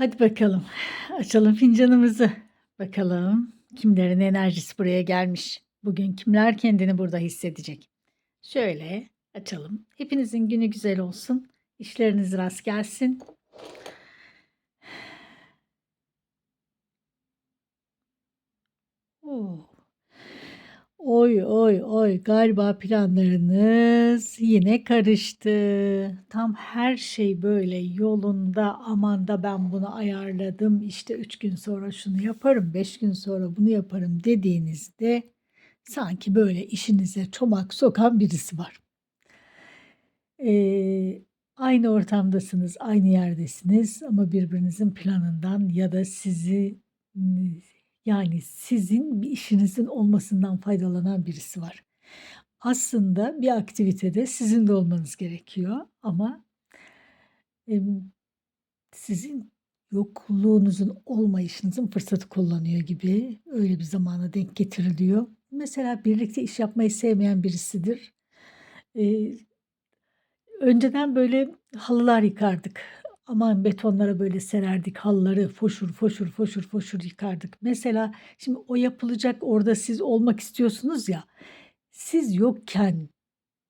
Hadi bakalım. Açalım fincanımızı. Bakalım kimlerin enerjisi buraya gelmiş. Bugün kimler kendini burada hissedecek? Şöyle açalım. Hepinizin günü güzel olsun. İşleriniz rast gelsin. Oo. Oy oy oy galiba planlarınız yine karıştı. Tam her şey böyle yolunda aman da ben bunu ayarladım işte 3 gün sonra şunu yaparım 5 gün sonra bunu yaparım dediğinizde sanki böyle işinize çomak sokan birisi var. Ee, aynı ortamdasınız aynı yerdesiniz ama birbirinizin planından ya da sizi yani sizin bir işinizin olmasından faydalanan birisi var. Aslında bir aktivitede sizin de olmanız gerekiyor ama sizin yokluğunuzun olmayışınızın fırsatı kullanıyor gibi öyle bir zamana denk getiriliyor. Mesela birlikte iş yapmayı sevmeyen birisidir. Ee, önceden böyle halılar yıkardık. Aman betonlara böyle sererdik halıları foşur foşur foşur foşur yıkardık. Mesela şimdi o yapılacak orada siz olmak istiyorsunuz ya. Siz yokken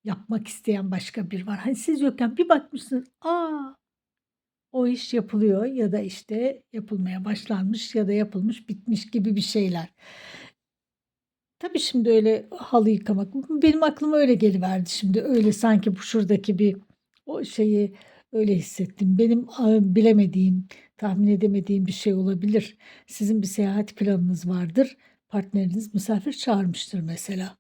yapmak isteyen başka bir var. Hani siz yokken bir bakmışsınız. Aa o iş yapılıyor ya da işte yapılmaya başlanmış ya da yapılmış bitmiş gibi bir şeyler. Tabii şimdi öyle halı yıkamak benim aklıma öyle geliverdi şimdi. Öyle sanki bu şuradaki bir o şeyi öyle hissettim. Benim bilemediğim, tahmin edemediğim bir şey olabilir. Sizin bir seyahat planınız vardır. Partneriniz misafir çağırmıştır mesela.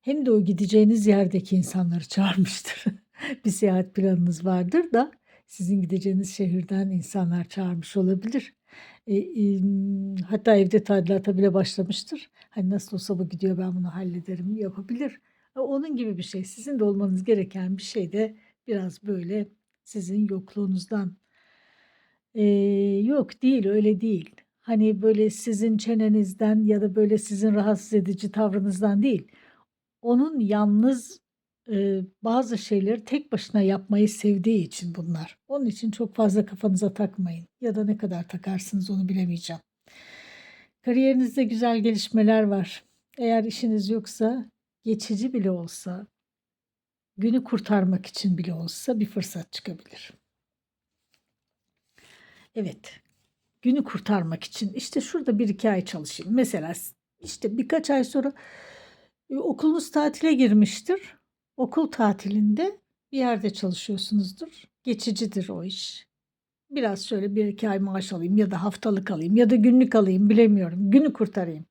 Hem de o gideceğiniz yerdeki insanları çağırmıştır. bir seyahat planınız vardır da sizin gideceğiniz şehirden insanlar çağırmış olabilir. E, e, hatta evde tadilata bile başlamıştır. Hani nasıl olsa bu gidiyor ben bunu hallederim yapabilir. E, onun gibi bir şey. Sizin de olmanız gereken bir şey de biraz böyle sizin yokluğunuzdan. E, yok değil öyle değil. Hani böyle sizin çenenizden ya da böyle sizin rahatsız edici tavrınızdan değil. Onun yalnız e, bazı şeyleri tek başına yapmayı sevdiği için bunlar. Onun için çok fazla kafanıza takmayın. Ya da ne kadar takarsınız onu bilemeyeceğim. Kariyerinizde güzel gelişmeler var. Eğer işiniz yoksa geçici bile olsa günü kurtarmak için bile olsa bir fırsat çıkabilir. Evet. Günü kurtarmak için işte şurada bir iki ay çalışayım. Mesela işte birkaç ay sonra e, okulunuz tatile girmiştir. Okul tatilinde bir yerde çalışıyorsunuzdur. Geçicidir o iş. Biraz şöyle bir iki ay maaş alayım ya da haftalık alayım ya da günlük alayım bilemiyorum. Günü kurtarayım.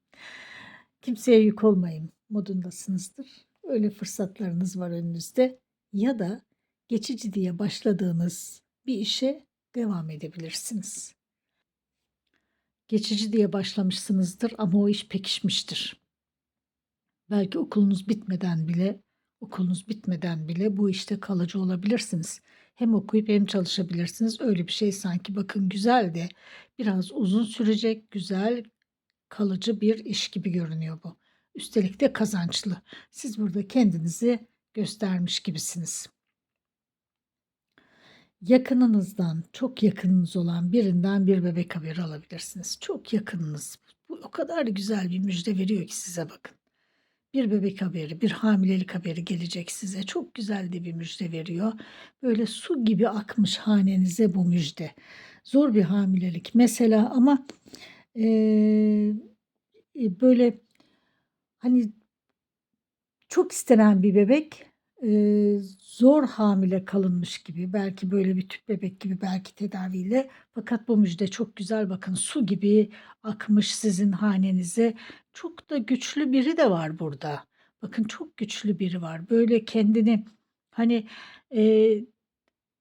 Kimseye yük olmayayım modundasınızdır. Öyle fırsatlarınız var önünüzde ya da geçici diye başladığınız bir işe devam edebilirsiniz. Geçici diye başlamışsınızdır ama o iş pekişmiştir. Belki okulunuz bitmeden bile okulunuz bitmeden bile bu işte kalıcı olabilirsiniz. Hem okuyup hem çalışabilirsiniz. Öyle bir şey sanki bakın güzel de biraz uzun sürecek, güzel, kalıcı bir iş gibi görünüyor bu. Üstelik de kazançlı. Siz burada kendinizi göstermiş gibisiniz. Yakınınızdan, çok yakınınız olan birinden bir bebek haberi alabilirsiniz. Çok yakınınız. Bu o kadar güzel bir müjde veriyor ki size bakın. Bir bebek haberi, bir hamilelik haberi gelecek size. Çok güzel de bir müjde veriyor. Böyle su gibi akmış hanenize bu müjde. Zor bir hamilelik mesela ama e, böyle hani çok istenen bir bebek zor hamile kalınmış gibi belki böyle bir tüp bebek gibi belki tedaviyle. Fakat bu müjde çok güzel. Bakın su gibi akmış sizin hanenize. Çok da güçlü biri de var burada. Bakın çok güçlü biri var. Böyle kendini hani e,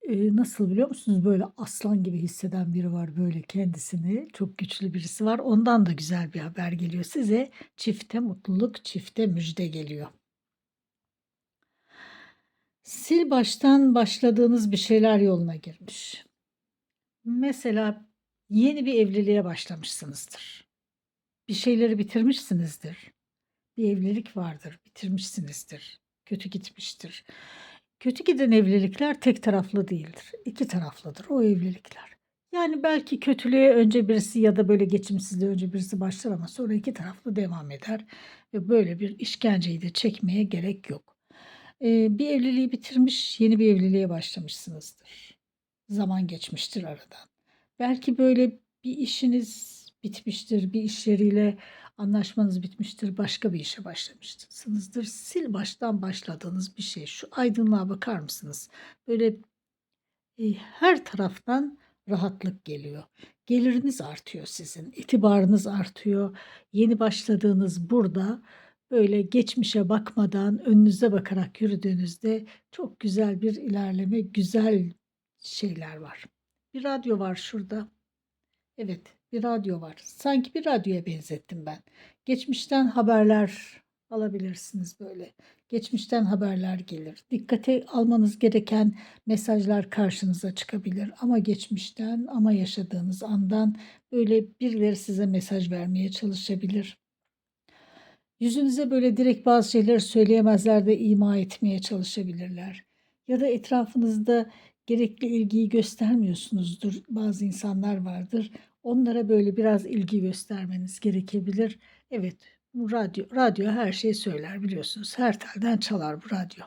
nasıl biliyor musunuz böyle aslan gibi hisseden biri var böyle kendisini çok güçlü birisi var ondan da güzel bir haber geliyor size çifte mutluluk çifte müjde geliyor. Sil baştan başladığınız bir şeyler yoluna girmiş. Mesela yeni bir evliliğe başlamışsınızdır. Bir şeyleri bitirmişsinizdir. Bir evlilik vardır, bitirmişsinizdir. Kötü gitmiştir. Kötü giden evlilikler tek taraflı değildir. İki taraflıdır o evlilikler. Yani belki kötülüğe önce birisi ya da böyle geçimsizliğe önce birisi başlar ama sonra iki taraflı devam eder ve böyle bir işkenceyi de çekmeye gerek yok. Eee, bir evliliği bitirmiş, yeni bir evliliğe başlamışsınızdır. Zaman geçmiştir aradan. Belki böyle bir işiniz bitmiştir, bir iş yeriyle anlaşmanız bitmiştir, başka bir işe başlamışsınızdır. Sil baştan başladığınız bir şey. Şu aydınlığa bakar mısınız? Böyle e, her taraftan rahatlık geliyor. Geliriniz artıyor sizin, itibarınız artıyor. Yeni başladığınız burada böyle geçmişe bakmadan önünüze bakarak yürüdüğünüzde çok güzel bir ilerleme, güzel şeyler var. Bir radyo var şurada. Evet, bir radyo var. Sanki bir radyoya benzettim ben. Geçmişten haberler alabilirsiniz böyle. Geçmişten haberler gelir. Dikkate almanız gereken mesajlar karşınıza çıkabilir. Ama geçmişten, ama yaşadığınız andan böyle birileri size mesaj vermeye çalışabilir. Yüzünüze böyle direkt bazı şeyleri söyleyemezler de ima etmeye çalışabilirler. Ya da etrafınızda gerekli ilgiyi göstermiyorsunuzdur. Bazı insanlar vardır. Onlara böyle biraz ilgi göstermeniz gerekebilir. Evet, radyo, radyo her şeyi söyler biliyorsunuz. Her telden çalar bu radyo.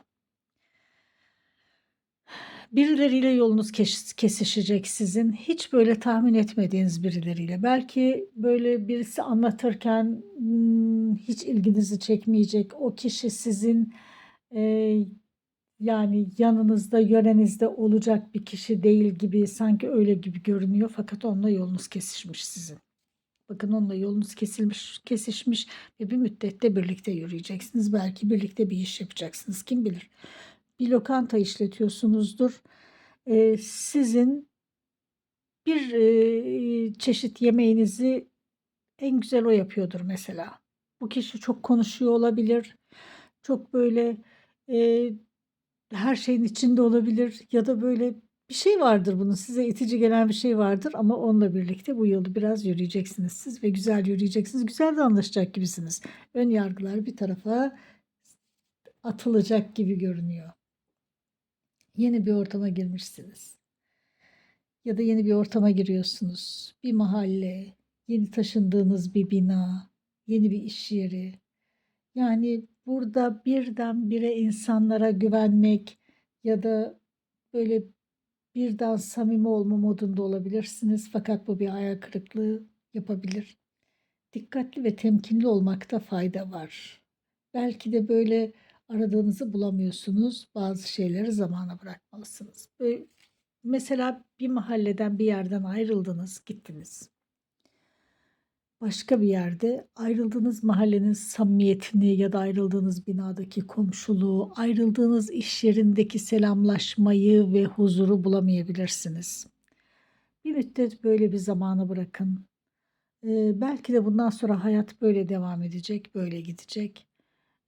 Birileriyle yolunuz kes- kesişecek sizin. Hiç böyle tahmin etmediğiniz birileriyle. Belki böyle birisi anlatırken hmm, hiç ilginizi çekmeyecek. O kişi sizin e, yani yanınızda, yörenizde olacak bir kişi değil gibi sanki öyle gibi görünüyor. Fakat onunla yolunuz kesişmiş sizin. Bakın onunla yolunuz kesilmiş, kesişmiş ve bir müddette birlikte yürüyeceksiniz. Belki birlikte bir iş yapacaksınız. Kim bilir? Bir lokanta işletiyorsunuzdur. Ee, sizin bir e, çeşit yemeğinizi en güzel o yapıyordur mesela. Bu kişi çok konuşuyor olabilir. Çok böyle e, her şeyin içinde olabilir ya da böyle bir şey vardır bunun size itici gelen bir şey vardır ama onunla birlikte bu yolu biraz yürüyeceksiniz siz ve güzel yürüyeceksiniz. Güzel de anlaşacak gibisiniz. Ön yargılar bir tarafa atılacak gibi görünüyor. Yeni bir ortama girmişsiniz. Ya da yeni bir ortama giriyorsunuz. Bir mahalle, yeni taşındığınız bir bina, yeni bir iş yeri. Yani burada birdenbire insanlara güvenmek ya da böyle birden samimi olma modunda olabilirsiniz. Fakat bu bir hayal kırıklığı yapabilir. Dikkatli ve temkinli olmakta fayda var. Belki de böyle aradığınızı bulamıyorsunuz. Bazı şeyleri zamana bırakmalısınız. Böyle, mesela bir mahalleden bir yerden ayrıldınız, gittiniz. Başka bir yerde ayrıldığınız mahallenin samimiyetini ya da ayrıldığınız binadaki komşuluğu, ayrıldığınız iş yerindeki selamlaşmayı ve huzuru bulamayabilirsiniz. Bir müddet böyle bir zamana bırakın. Ee, belki de bundan sonra hayat böyle devam edecek, böyle gidecek.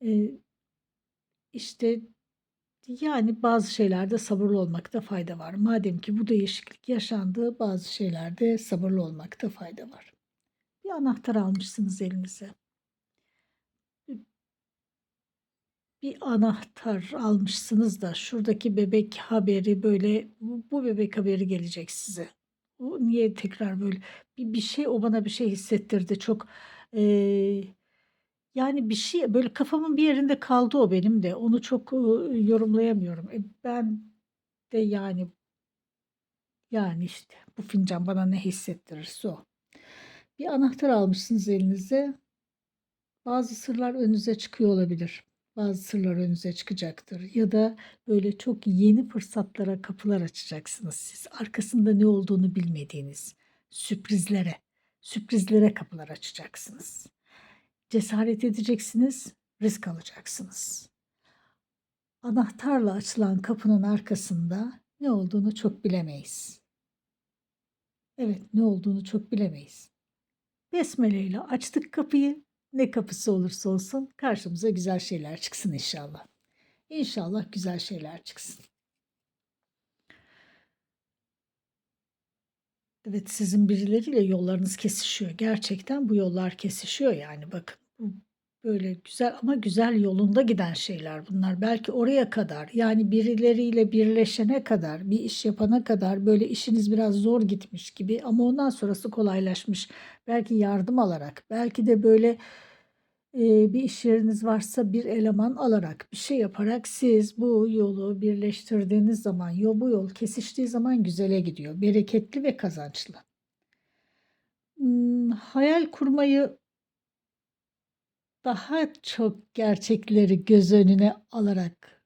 Ee, işte yani bazı şeylerde sabırlı olmakta fayda var. Madem ki bu değişiklik yaşandı, bazı şeylerde sabırlı olmakta fayda var. Bir anahtar almışsınız elinize. Bir anahtar almışsınız da şuradaki bebek haberi böyle bu bebek haberi gelecek size. O niye tekrar böyle bir, bir şey o bana bir şey hissettirdi çok e, yani bir şey böyle kafamın bir yerinde kaldı o benim de onu çok e, yorumlayamıyorum. E, ben de yani yani işte bu fincan bana ne hissettirirse o. Bir anahtar almışsınız elinize. Bazı sırlar önünüze çıkıyor olabilir. Bazı sırlar önünüze çıkacaktır. Ya da böyle çok yeni fırsatlara kapılar açacaksınız siz. Arkasında ne olduğunu bilmediğiniz sürprizlere, sürprizlere kapılar açacaksınız. Cesaret edeceksiniz, risk alacaksınız. Anahtarla açılan kapının arkasında ne olduğunu çok bilemeyiz. Evet, ne olduğunu çok bilemeyiz. Besmele ile açtık kapıyı. Ne kapısı olursa olsun karşımıza güzel şeyler çıksın inşallah. İnşallah güzel şeyler çıksın. Evet sizin birileriyle yollarınız kesişiyor. Gerçekten bu yollar kesişiyor yani bakın. Böyle güzel ama güzel yolunda giden şeyler bunlar. Belki oraya kadar yani birileriyle birleşene kadar, bir iş yapana kadar böyle işiniz biraz zor gitmiş gibi ama ondan sonrası kolaylaşmış. Belki yardım alarak, belki de böyle e, bir iş yeriniz varsa bir eleman alarak, bir şey yaparak siz bu yolu birleştirdiğiniz zaman, yol bu yol kesiştiği zaman güzele gidiyor. Bereketli ve kazançlı. Hmm, hayal kurmayı daha çok gerçekleri göz önüne alarak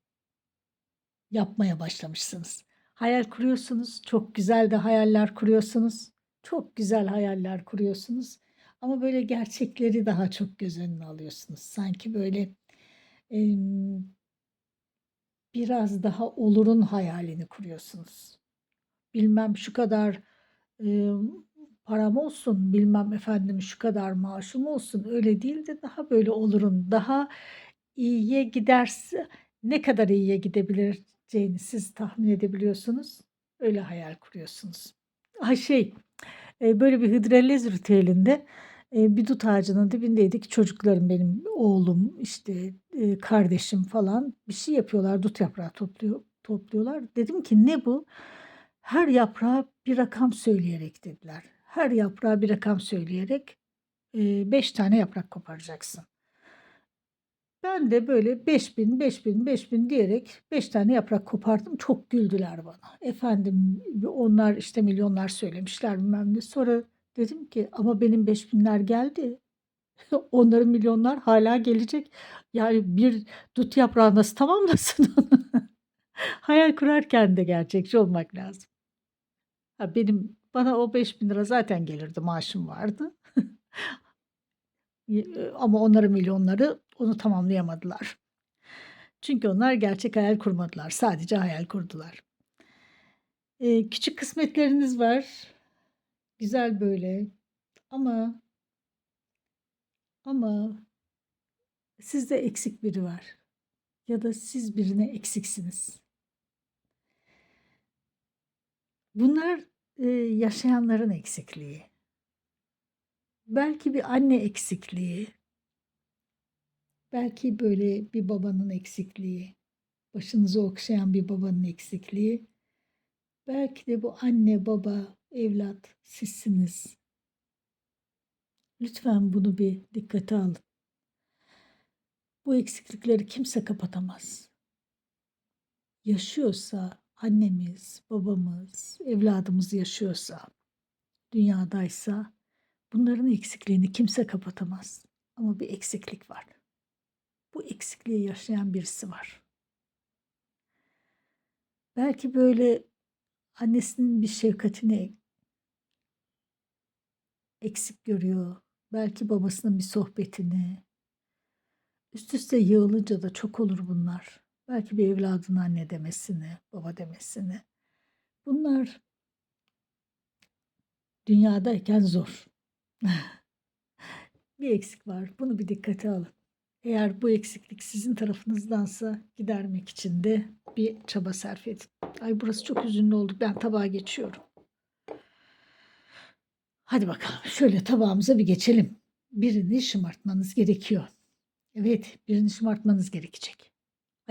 yapmaya başlamışsınız. Hayal kuruyorsunuz, çok güzel de hayaller kuruyorsunuz. Çok güzel hayaller kuruyorsunuz. Ama böyle gerçekleri daha çok göz önüne alıyorsunuz. Sanki böyle em, biraz daha olurun hayalini kuruyorsunuz. Bilmem şu kadar e, param olsun, bilmem efendim şu kadar maaşım olsun. Öyle değil de daha böyle olurun, daha iyiye giderse ne kadar iyiye gidebileceğini siz tahmin edebiliyorsunuz. Öyle hayal kuruyorsunuz. Ha şey, e, böyle bir hidrellez ritüelinde e, bir dut ağacının dibindeydik. Çocuklarım benim oğlum işte e, kardeşim falan bir şey yapıyorlar. Dut yaprağı topluyor, topluyorlar. Dedim ki ne bu? Her yaprağa bir rakam söyleyerek dediler. Her yaprağa bir rakam söyleyerek e, beş tane yaprak koparacaksın. Ben de böyle 5000, 5000, 5000 diyerek 5 tane yaprak kopardım. Çok güldüler bana. Efendim onlar işte milyonlar söylemişler bilmem ne. Sonra dedim ki ama benim 5000'ler geldi. Onların milyonlar hala gelecek. Yani bir dut yaprağı nasıl tamamlasın onu? Hayal kurarken de gerçekçi olmak lazım. Ha, benim bana o 5000 lira zaten gelirdi maaşım vardı. Ama onların milyonları onu tamamlayamadılar. Çünkü onlar gerçek hayal kurmadılar. Sadece hayal kurdular. Ee, küçük kısmetleriniz var. Güzel böyle. Ama ama sizde eksik biri var. Ya da siz birine eksiksiniz. Bunlar e, yaşayanların eksikliği. Belki bir anne eksikliği. Belki böyle bir babanın eksikliği. Başınızı okşayan bir babanın eksikliği. Belki de bu anne, baba, evlat sizsiniz. Lütfen bunu bir dikkate alın. Bu eksiklikleri kimse kapatamaz. Yaşıyorsa annemiz, babamız, evladımız yaşıyorsa, dünyadaysa bunların eksikliğini kimse kapatamaz. Ama bir eksiklik var. Bu eksikliği yaşayan birisi var. Belki böyle annesinin bir şefkatini eksik görüyor. Belki babasının bir sohbetini. Üst üste yığılınca da çok olur bunlar. Belki bir evladın anne demesini, baba demesini. Bunlar dünyadayken zor. bir eksik var. Bunu bir dikkate alın. Eğer bu eksiklik sizin tarafınızdansa gidermek için de bir çaba sarf edin. Ay burası çok üzünlü oldu. Ben tabağa geçiyorum. Hadi bakalım şöyle tabağımıza bir geçelim. Birini şımartmanız gerekiyor. Evet birini şımartmanız gerekecek.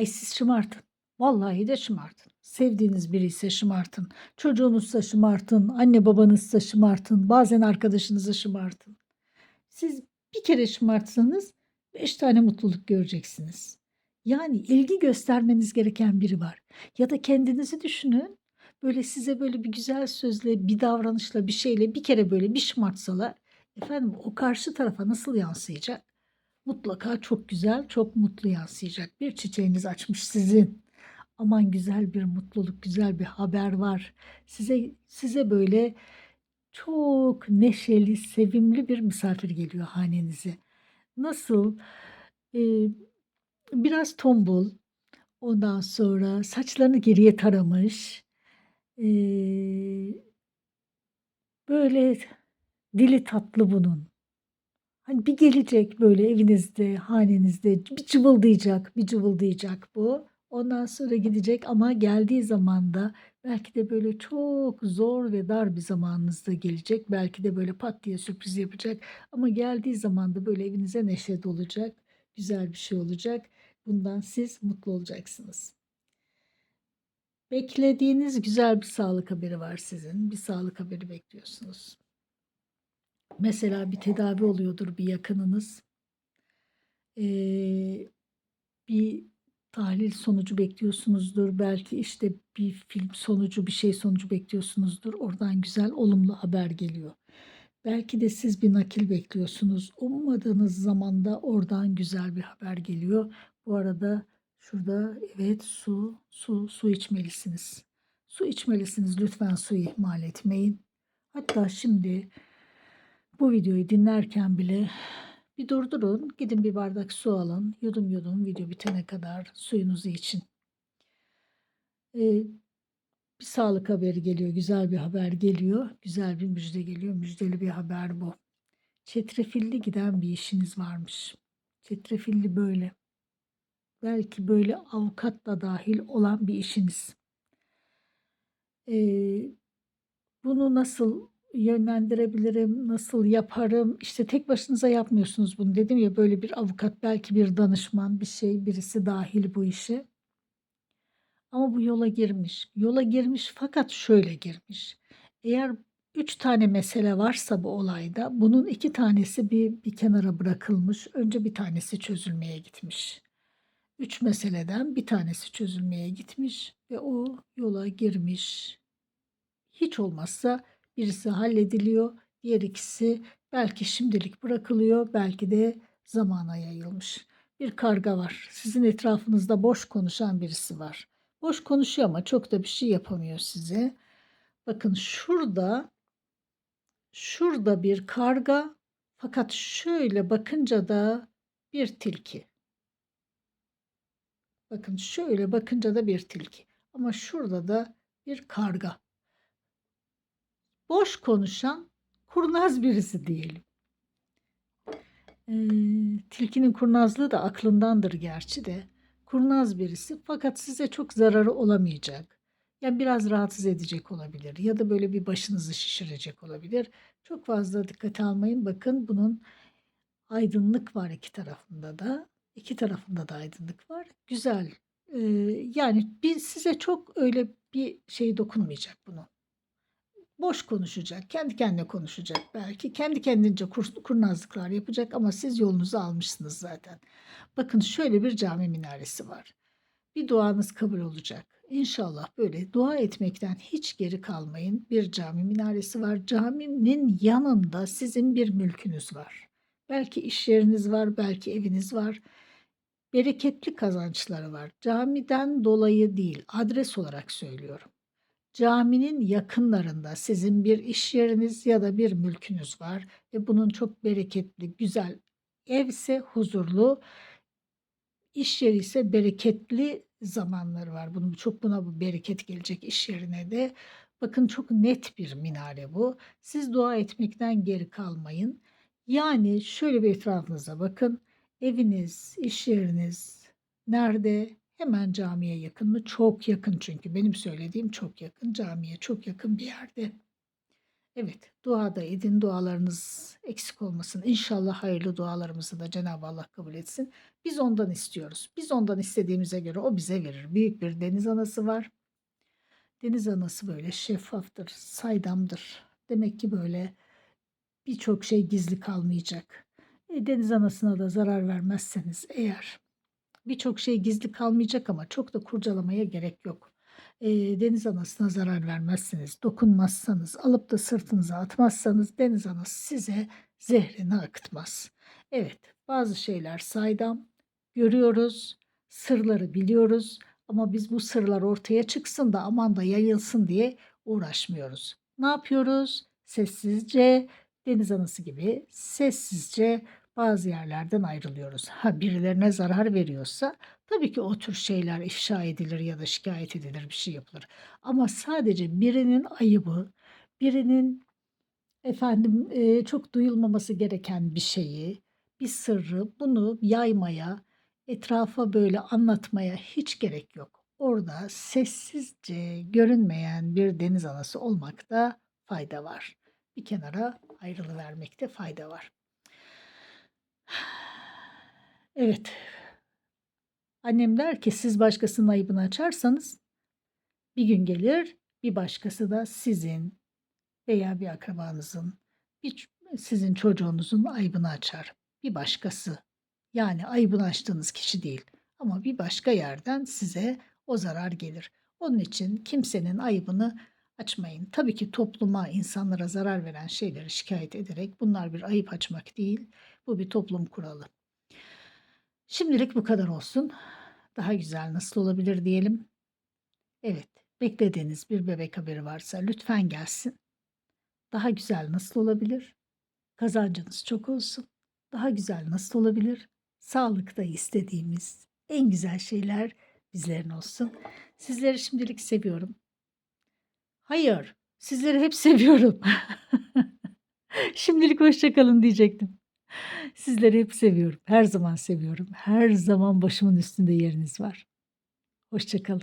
Ay siz şımartın. Vallahi de şımartın. Sevdiğiniz biri ise şımartın. Çocuğunuzsa şımartın. Anne babanızsa şımartın. Bazen arkadaşınızı şımartın. Siz bir kere şımartsanız beş tane mutluluk göreceksiniz. Yani ilgi göstermeniz gereken biri var. Ya da kendinizi düşünün. Böyle size böyle bir güzel sözle, bir davranışla, bir şeyle bir kere böyle bir şımartsalar efendim o karşı tarafa nasıl yansıyacak? Mutlaka çok güzel, çok mutlu yansıyacak. Bir çiçeğiniz açmış sizin. Aman güzel bir mutluluk, güzel bir haber var. Size size böyle çok neşeli, sevimli bir misafir geliyor hanenize. Nasıl? Ee, biraz tombul. Ondan sonra saçlarını geriye taramış. Ee, böyle dili tatlı bunun. Hani bir gelecek böyle evinizde, hanenizde bir cıvıldayacak, bir cıvıldayacak bu. Ondan sonra gidecek ama geldiği zaman da belki de böyle çok zor ve dar bir zamanınızda gelecek. Belki de böyle pat diye sürpriz yapacak ama geldiği zaman da böyle evinize neşe dolacak. güzel bir şey olacak. Bundan siz mutlu olacaksınız. Beklediğiniz güzel bir sağlık haberi var sizin. Bir sağlık haberi bekliyorsunuz. Mesela bir tedavi oluyordur bir yakınınız. Ee, bir tahlil sonucu bekliyorsunuzdur. Belki işte bir film sonucu, bir şey sonucu bekliyorsunuzdur. Oradan güzel, olumlu haber geliyor. Belki de siz bir nakil bekliyorsunuz. Ummadığınız zamanda oradan güzel bir haber geliyor. Bu arada şurada evet su, su, su içmelisiniz. Su içmelisiniz. Lütfen suyu ihmal etmeyin. Hatta şimdi bu videoyu dinlerken bile bir durdurun. Gidin bir bardak su alın. Yudum yudum video bitene kadar suyunuzu için. Ee, bir sağlık haberi geliyor. Güzel bir haber geliyor. Güzel bir müjde geliyor. Müjdeli bir haber bu. Çetrefilli giden bir işiniz varmış. Çetrefilli böyle. Belki böyle avukatla dahil olan bir işiniz. Ee, bunu nasıl yönlendirebilirim, nasıl yaparım? İşte tek başınıza yapmıyorsunuz bunu. Dedim ya böyle bir avukat, belki bir danışman, bir şey, birisi dahil bu işe. Ama bu yola girmiş. Yola girmiş fakat şöyle girmiş. Eğer üç tane mesele varsa bu olayda bunun iki tanesi bir, bir kenara bırakılmış. Önce bir tanesi çözülmeye gitmiş. Üç meseleden bir tanesi çözülmeye gitmiş ve o yola girmiş. Hiç olmazsa birisi hallediliyor, diğer ikisi belki şimdilik bırakılıyor, belki de zamana yayılmış. Bir karga var. Sizin etrafınızda boş konuşan birisi var. Boş konuşuyor ama çok da bir şey yapamıyor size. Bakın şurada şurada bir karga fakat şöyle bakınca da bir tilki. Bakın şöyle bakınca da bir tilki. Ama şurada da bir karga. Boş konuşan kurnaz birisi diyelim. Ee, tilkinin kurnazlığı da aklındandır gerçi de. Kurnaz birisi fakat size çok zararı olamayacak. Yani biraz rahatsız edecek olabilir ya da böyle bir başınızı şişirecek olabilir. Çok fazla dikkat almayın. Bakın bunun aydınlık var iki tarafında da. İki tarafında da aydınlık var. Güzel. Ee, yani bir size çok öyle bir şey dokunmayacak bunu. Boş konuşacak, kendi kendine konuşacak belki. Kendi kendince kur, kurnazlıklar yapacak ama siz yolunuzu almışsınız zaten. Bakın şöyle bir cami minaresi var. Bir duanız kabul olacak. İnşallah böyle dua etmekten hiç geri kalmayın. Bir cami minaresi var. Caminin yanında sizin bir mülkünüz var. Belki iş yeriniz var, belki eviniz var. Bereketli kazançları var. Camiden dolayı değil, adres olarak söylüyorum. Caminin yakınlarında sizin bir iş yeriniz ya da bir mülkünüz var ve bunun çok bereketli, güzel, evse huzurlu, iş yeri ise bereketli zamanları var. Bunun çok buna bu bereket gelecek iş yerine de. Bakın çok net bir minare bu. Siz dua etmekten geri kalmayın. Yani şöyle bir etrafınıza bakın. Eviniz, iş yeriniz nerede? Hemen camiye yakın mı? Çok yakın çünkü benim söylediğim çok yakın. Camiye çok yakın bir yerde. Evet, dua da edin, dualarınız eksik olmasın. İnşallah hayırlı dualarımızı da Cenab-ı Allah kabul etsin. Biz ondan istiyoruz. Biz ondan istediğimize göre o bize verir. Büyük bir deniz anası var. Deniz anası böyle şeffaftır, saydamdır. Demek ki böyle birçok şey gizli kalmayacak. E, deniz anasına da zarar vermezseniz eğer birçok şey gizli kalmayacak ama çok da kurcalamaya gerek yok. E, deniz anasına zarar vermezseniz, dokunmazsanız, alıp da sırtınıza atmazsanız deniz anası size zehrini akıtmaz. Evet, bazı şeyler saydam, görüyoruz, sırları biliyoruz ama biz bu sırlar ortaya çıksın da aman da yayılsın diye uğraşmıyoruz. Ne yapıyoruz? Sessizce, deniz anası gibi sessizce bazı yerlerden ayrılıyoruz. Ha birilerine zarar veriyorsa tabii ki o tür şeyler ifşa edilir ya da şikayet edilir bir şey yapılır. Ama sadece birinin ayıbı, birinin efendim e, çok duyulmaması gereken bir şeyi, bir sırrı bunu yaymaya, etrafa böyle anlatmaya hiç gerek yok. Orada sessizce görünmeyen bir deniz anası olmakta fayda var. Bir kenara ayrılıvermekte fayda var. Evet. Annem der ki siz başkasının ayıbını açarsanız bir gün gelir bir başkası da sizin veya bir akrabanızın, bir sizin çocuğunuzun ayıbını açar. Bir başkası. Yani ayıbını açtığınız kişi değil. Ama bir başka yerden size o zarar gelir. Onun için kimsenin ayıbını açmayın. Tabii ki topluma, insanlara zarar veren şeyleri şikayet ederek bunlar bir ayıp açmak değil. Bu bir toplum kuralı. Şimdilik bu kadar olsun. Daha güzel nasıl olabilir diyelim. Evet, beklediğiniz bir bebek haberi varsa lütfen gelsin. Daha güzel nasıl olabilir? Kazancınız çok olsun. Daha güzel nasıl olabilir? Sağlıkta istediğimiz en güzel şeyler bizlerin olsun. Sizleri şimdilik seviyorum. Hayır, sizleri hep seviyorum. Şimdilik hoşça kalın diyecektim. Sizleri hep seviyorum. Her zaman seviyorum. Her zaman başımın üstünde yeriniz var. Hoşça kalın.